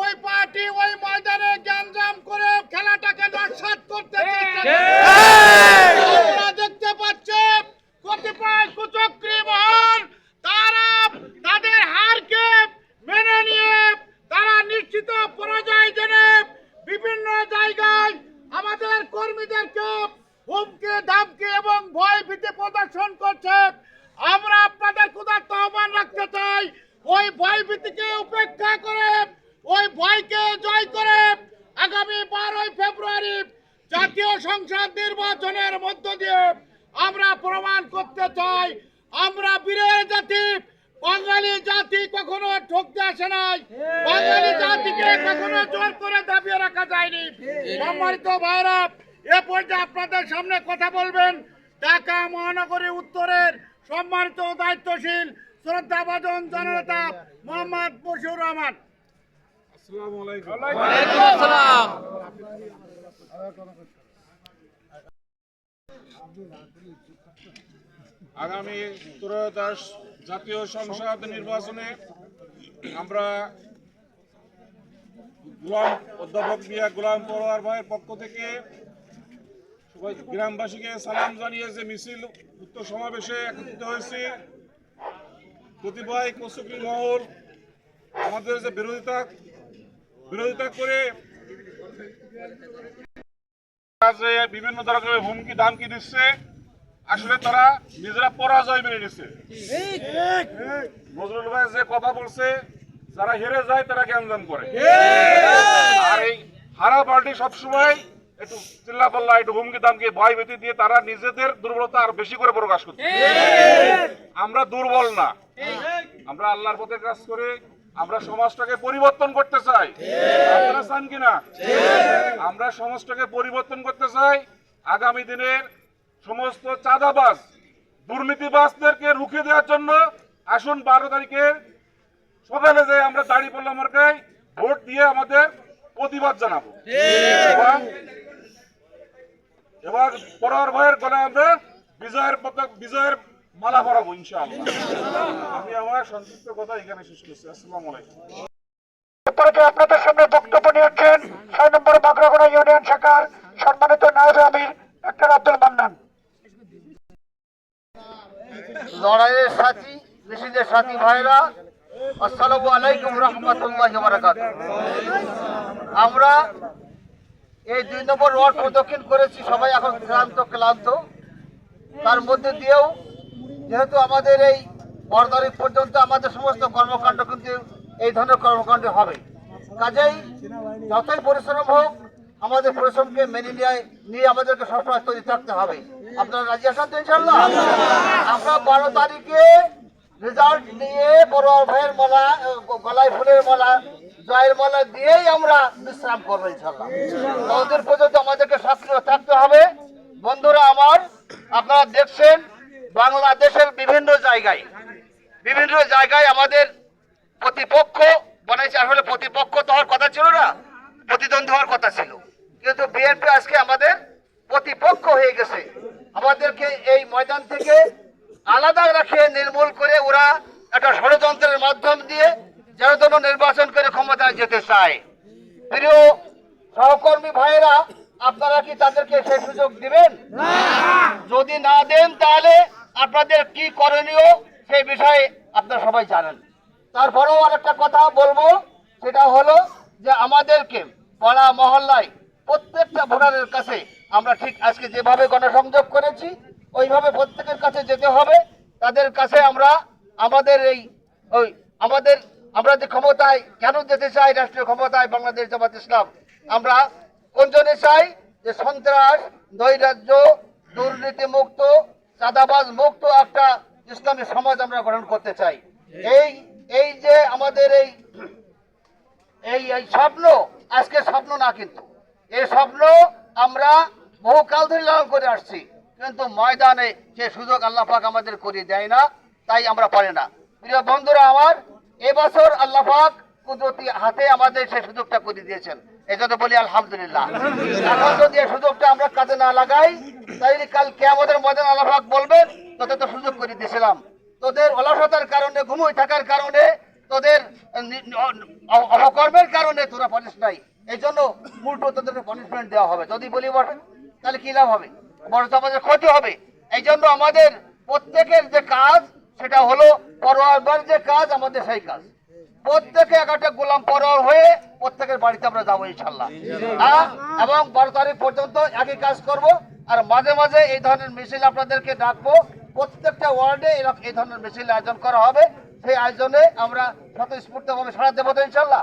ওই পার্টি ওই ময়দানে গ্যাঞ্জাম করে খেলাটাকে নস্বাত করতে চেষ্টা আমরা দেখতে পাচ্ছি কতিপয় কুচক্রী মহল তারা তাদের হারকে মেনে নিয়ে তারা নিশ্চিত পরাজয় জেনে বিভিন্ন জায়গায় আমাদের কর্মীদেরকে হুমকি ধামকি এবং ভয় ভীতি প্রদর্শন করছে। আমরা আপনাদের ক্ষুধার্ত আহ্বান রাখতে চাই। ওই ভয় ভীতিকে উপেক্ষা করে ওই ভয়কে জয় করে আগামী বারোই ফেব্রুয়ারি জাতীয় সংসদ নির্বাচনের মধ্য দিয়ে আমরা প্রমাণ করতে চাই। আমরা বীরের জাতি, বাঙালি জাতি কখনো ঠকতে আসে নাই। বাঙালি জাতিকে কখনো জোর করে দাবিয়ে রাখা যায়নি। সম্মানিত ভাইরা এ পর্যায়ে আপনাদের সামনে কথা বলবেন ঢাকা মহানগরী উত্তরের সম্মানিত দায়িত্বশীল শ্রদ্ধাভাজন জননেতা মোহাম্মদ বশিউর রহমান। আগামী ত্রয়োদশ জাতীয় সংসদ নির্বাচনে আমরা গোলাম অধ্যাপক মিয়া গোলাম পরোয়ার ভাইয়ের পক্ষ থেকে গ্রামবাসীকে সালাম জানিয়ে যে মিছিল উত্তর সমাবেশে একত্রিত হয়েছে। কতিপয় কৌশলী মহল আমাদের যে বিরোধিতা বিরোধিতা করে বিভিন্ন ধরনের হুমকি, দামকি দিচ্ছে, আসলে তারা নিজেরা পরাজয় মেনে নিচ্ছে। নজরুল ভাই যে কথা বলছে, যারা হেরে যায় তারা জ্ঞানদান করে? আর এই হারা পার্টি সবসময় একটু চিল্লা পাল্লা একটু হুমকি, দামকে ভয় ভীতি দিয়ে তারা নিজেদের দুর্বলতা আর বেশি করে প্রকাশ করছে। আমরা দুর্বল না। আমরা আল্লাহর পথে কাজ করে। আমরা সমাজটাকে পরিবর্তন করতে চাই। আপনারা চান কিনা? আমরা সমাজটাকে পরিবর্তন করতে চাই। আগামী দিনের সমস্ত চাঁদাবাজ, দুর্নীতিবাজদেরকে রুখে দেওয়ার জন্য আসুন বারো তারিখে সকালে যে আমরা দাড়ি পড়লাম মার্কায় ভোট দিয়ে আমাদের প্রতিবাদ জানাব। এবং এবার পরার ভয়ের গলায় আমরা বিজয়ের বিজয়ের মালা ইনশাআল্লাহ। আমি আমার সংক্ষিপ্ত কথা এখানে শেষ করছি। আসসালামু আলাইকুম। এরপরে আপনাদের সামনে বক্তব্য নিয়েছেন ছয় নম্বর বাগরাগোড়া ইউনিয়ন শাখার সম্মানিত নায়েব আমির ডাক্তার আব্দুল মান্নান। লড়াইয়ের সাথী কৃষিদের সাথী ভাইরা আসসালামু আলাইকুম রহমতুল্লাহ বারাকাত আমরা এই দুই নম্বর ওয়ার্ড প্রদক্ষিণ করেছি সবাই এখন ক্লান্ত ক্লান্ত। তার মধ্যে দিয়েও যেহেতু আমাদের এই বারো তারিখ পর্যন্ত আমাদের সমস্ত কর্মকাণ্ড কিন্তু এই ধরনের কর্মকাণ্ড হবে। কাজেই যতই পরিশ্রম হোক, আমাদের পরিশ্রমকে মেনে নিয়ে নিয়ে আমাদেরকে সবসময় তৈরি থাকতে হবে। আপনারা রাজি আছেন তো ইনশাল্লাহ আমরা বারো তারিখে রেজাল্ট নিয়ে বড় ভাইয়ের মালা গলায় ফুলের মালা, জয়ের মালা দিয়েই আমরা বিশ্রাম করব ইনশাল্লাহ ততদিন পর্যন্ত আমাদেরকে সক্রিয় থাকতে হবে। বন্ধুরা আমার, আপনারা দেখছেন বাংলাদেশের বিভিন্ন জায়গায় বিভিন্ন জায়গায় আমাদের প্রতিপক্ষ বানাইছে। আসলে প্রতিপক্ষ তো হওয়ার কথা ছিল না প্রতিদ্বন্দ্বী হওয়ার কথা ছিল। কিন্তু বিএনপি আজকে আমাদের প্রতিপক্ষ হয়ে গেছে। আমাদেরকে এই ময়দান থেকে আলাদা রাখে নির্মূল করে ওরা একটা ষড়যন্ত্রের মাধ্যম দিয়ে জন্য নির্বাচন করে ক্ষমতায় যেতে চায়। প্রিয় সহকর্মী ভাইয়েরা আপনারা কি তাদেরকে সেই সুযোগ দিবেন? যদি না দেন তাহলে আপনাদের কি করণীয় সেই বিষয়ে আপনারা সবাই জানেন। তারপরেও আরেকটা কথা বলব, সেটা হলো যে আমাদেরকে পাড়া মহল্লায় প্রত্যেকটা ভোটারের কাছে আমরা ঠিক আজকে যেভাবে গণসংযোগ করেছি, ওইভাবে প্রত্যেকের কাছে যেতে হবে। তাদের কাছে আমরা আমাদের এই ওই আমাদের আমরা যে ক্ষমতায় কেন যেতে চাই, রাষ্ট্রীয় ক্ষমতায় বাংলাদেশ জামাত ইসলাম, আমরা কোন জন্য চাই? যে সন্ত্রাস, নৈরাজ্য দুর্নীতি মুক্ত চাঁদাবাজ মুক্ত একটা ইসলামী সমাজ আমরা গঠন করতে চাই। এই এই যে আমাদের এই এই এই স্বপ্ন, আজকে স্বপ্ন না কিন্তু, এই স্বপ্ন আমরা বহুকাল ধরে লালন করে আসছি। কিন্তু ময়দানে সে সুযোগ আল্লাহ পাক আমাদের করে দেয় না, তাই আমরা পারি না। প্রিয় বন্ধুরা আমার, এবছর আল্লাহ পাক কুদরতি হাতে আমাদের সেই সুযোগটা করে দিয়েছেন। এই জন্য বলি আলহামদুলিল্লাহ। এখন যদি এই সুযোগটা আমরা কাজে না লাগাই তাইলে কাল কে আমাদের ময়দান আল্লাহ বলবেন, তোদের তো সুযোগ করে দিয়েছিলাম। তোদের অলসতার কারণে ঘুমোই থাকার কারণে, তোদের অপকর্মের কারণে তোরা পানিশ নাই। এই জন্য উল্টো তোদেরকে পানিশমেন্ট দেওয়া হবে। যদি বলি বটে তাহলে কি লাভ হবে? তো আমাদের ক্ষতি হবে। এই জন্য আমাদের প্রত্যেকের যে কাজ, সেটা হলো পরোয়ারবার যে কাজ, আমাদের সেই কাজ। প্রত্যেকে এক একটা গোলাম পরোয়ার হয়ে প্রত্যেকের বাড়িতে আমরা যাব ইনশাল্লাহ এবং বারো তারিখ পর্যন্ত একই কাজ করব। আর মাঝে মাঝে এই ধরনের মিছিল আপনাদেরকে ডাকবো। প্রত্যেকটা ওয়ার্ডে এই ধরনের মিছিল আয়োজন করা হবে। সেই আয়োজনে আমরা স্বতঃস্ফূর্ত ভাবে সাড়া দেবো তো ইনশাল্লাহ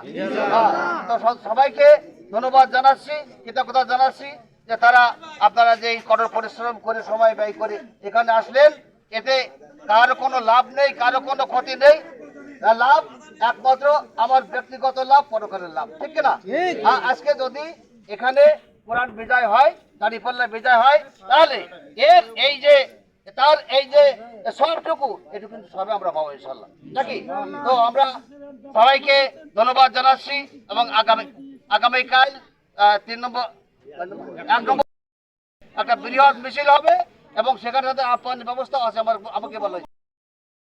তো সবাইকে ধন্যবাদ জানাচ্ছি কৃতজ্ঞতা জানাচ্ছি যে তারা আপনারা যে কঠোর পরিশ্রম করে সময় ব্যয় করে এখানে আসলেন। এতে কারও কোনো লাভ নেই কারও কোনো ক্ষতি নেই। লাভ একমাত্র আমার ব্যক্তিগত লাভ পরকালের লাভ ঠিক না আজকে যদি এখানে কোরআন বিজয় হয় দাঁড়িপাল্লা বিজয় হয় তাহলে এর এই যে তার এই যে সবটুকু এটুকু কিন্তু সবে আমরা পাবো ইনশাল্লাহ নাকি? তো আমরা সবাইকে ধন্যবাদ জানাচ্ছি এবং আগামী আগামীকাল তিন নম্বর এক নম্বর একটা বৃহৎ মিছিল হবে এবং সেখানে তাদের আপ্যায়নের ব্যবস্থা আছে আমার আমাকে বলা।